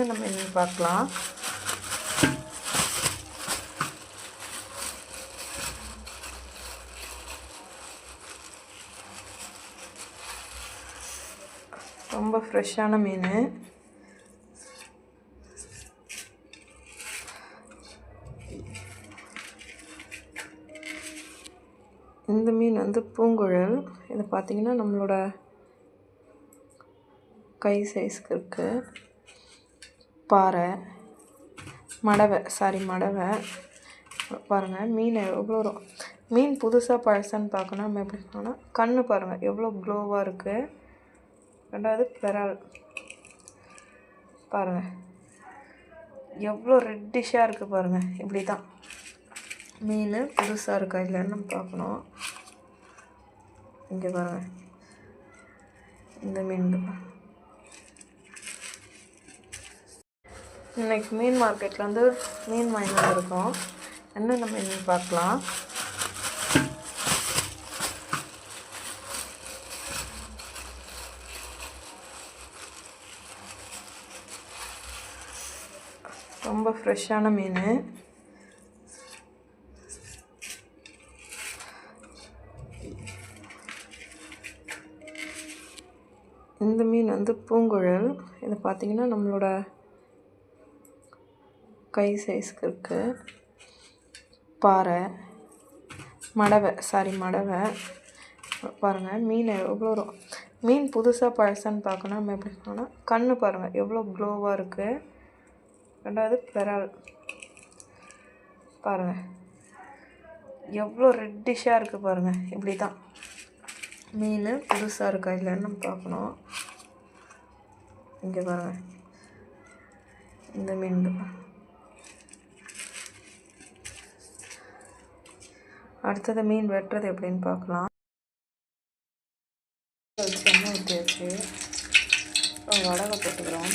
நம்ம என்னன்னு பார்க்கலாம். ரொம்ப ஃப்ரெஷ்ஷான மீன். இந்த மீன் வந்து பூங்குழல். இது பார்த்திங்கன்னா நம்மளோட கை சைஸ்க்கு இருக்குது பாறை மடவை சாரி மடவை. பாருங்கள் மீன் எவ்வளோ வரும் மீன் புதுசாக பழசான்னு பார்க்கணும். நம்ம எப்படி பார்க்கணும் கண் பாருங்கள் எவ்வளோ க்ளோவாக இருக்குது ரெண்டாவது பெறால். பாருங்கள் எவ்வளோ ரெட்டிஷாக இருக்குது பாருங்கள் இப்படி தான் மீன் புதுசாக இருக்கா இல்லைன்னு நம்ம பார்க்கணும். இங்கே பாருங்கள் இந்த மீன் இன்றைக்கி இன்னைக்கு மீன் மார்க்கெட்டில் வந்து மீன் வாங்கி வந்திருக்கோம். என்னென்ன மீன் பார்க்கலாம். ரொம்ப ஃப்ரெஷ்ஷான மீன். இந்த மீன் வந்து பூங்குழல். இது பார்த்திங்கன்னா நம்மளோட கை சைஸ்க்கு இருக்குது பாறை மடவை சாரி மடவை. பாருங்கள் மீன் எவ்வளோ ரொ- மீன் புதுசாக பழசான்னு பார்க்கணும். நம்ம எப்படி பார்க்கணும் கண்ணு பாருங்கள் எவ்வளோ க்ளோவாக இருக்குது ரெண்டாவது பெறால் பாருங்கள் எவ்வளோ ரெட்டிஷாக இருக்குது பாருங்கள் இப்படி தான் மீன் புதுசாக இருக்கா இல்லைன்னு நம்ம பார்க்கணும். இங்கே பாருங்கள் இந்த மீன் அடுத்தது மீன் வெட்டுறது எப்படின்னு பார்க்கலாம். வச்சு எண்ணெய் ஊற்றியாச்சு அப்புறம் வடகை போட்டுக்கிறோம்.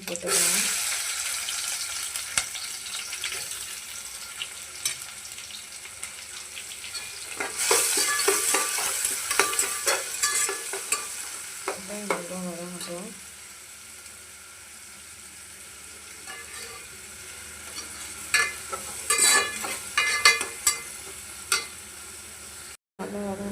வெங்காயம் போட்டுக்கலாம் நல்லா வதங்க